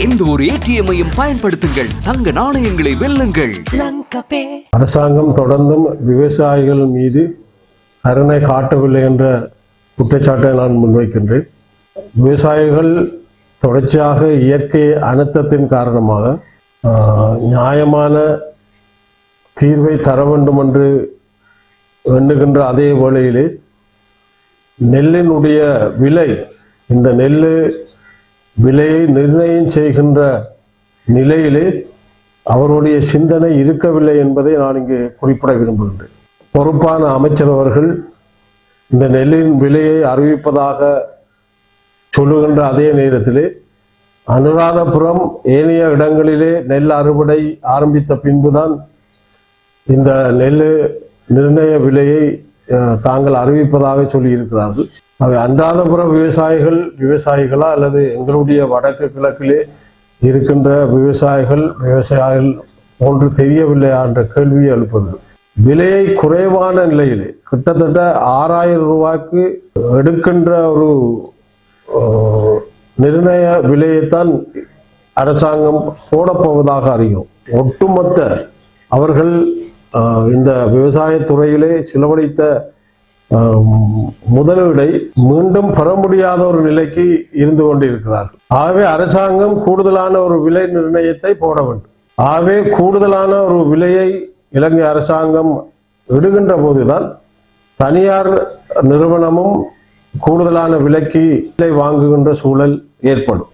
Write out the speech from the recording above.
எந்த ஒரு ஏடிஎம்மையும் பயன்படுத்துங்கள். தங்க நாணயங்களை வெல்லுங்கள். அரசாங்கம் தொடர்ந்தும் விவசாயிகள் மீது கருணை காட்டவில்லை என்ற குற்றச்சாட்டை நான் முன்வைக்கின்றேன். விவசாயிகள் தொடர்ச்சியாக இயற்கை அனர்த்தத்தின் காரணமாக நியாயமான தீர்வை தர வேண்டும் என்று எண்ணுகின்ற அதே வேளையிலே நெல்லினுடைய விலை இந்த நெல் விலையை நிர்ணயம் செய்கின்ற நிலையிலே அவருடைய சிந்தனை இருக்கவில்லை என்பதை நான் இங்கு குறிப்பிட விரும்புகின்றேன். பொறுப்பான அமைச்சர் அவர்கள் இந்த நெல்லின் விலையை அறிவிப்பதாக சொல்லுகின்ற அதே நேரத்திலே அனுராதபுரம் ஏனைய இடங்களிலே நெல் அறுவடை ஆரம்பித்த பின்புதான் இந்த நெல் நிர்ணய விலையை தாங்கள் அறிவிப்பதாக சொல்லியிருக்கிறார்கள். அது அன்றாதபுரம் விவசாயிகள் விவசாயிகளா அல்லது எங்களுடைய வடக்கு கிழக்கிலே இருக்கின்ற விவசாயிகள் விவசாயிகள் ஒன்று தெரியவில்லையா என்ற கேள்வியை எழுப்புது. விலையை குறைவான நிலையிலே கிட்டத்தட்ட ஆறாயிரம் ரூபாய்க்கு எடுக்கின்ற ஒரு நிர்ணய விலையைத்தான் அரசாங்கம் போடப்போவதாக அறிகிறோம். ஒட்டுமொத்த அவர்கள் இந்த விவசாயத்துறையிலே செலவழித்த முதலீடை மீண்டும் பெற முடியாத ஒரு நிலைக்கு இருந்து கொண்டிருக்கிறார்கள் ஆகவே அரசாங்கம் கூடுதலான ஒரு விலை நிர்ணயத்தை போட வேண்டும். ஆகவே கூடுதலான ஒரு விலையை இலங்கை அரசாங்கம் இடுகின்ற போதுதான் தனியார் நிறுவனமும் கூடுதலான விலைக்கு விலை வாங்குகின்ற சூழல் ஏற்படும்.